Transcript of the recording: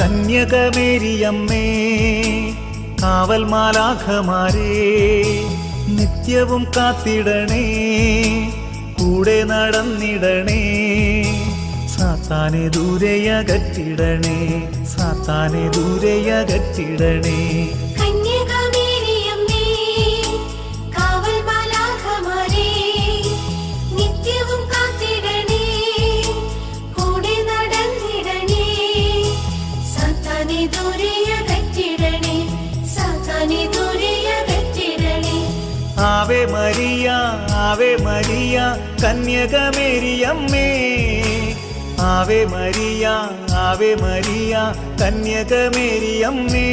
കന്യകമേരിയമ്മേ കാവൽ മാലാഖമാരേ നിത്യവും കാത്തിടണേ കൂടെ നടന്നിടണേ സാത്താനെ ദൂരെയകറ്റിടണേ സാത്താനെ ദൂരെയകറ്റിടണേ. ஆவே மரியா ஆவே மரியா கன்யகமேரியம்மே ஆவே மரியா ஆவே மரியா கன்யகமேரியம்மே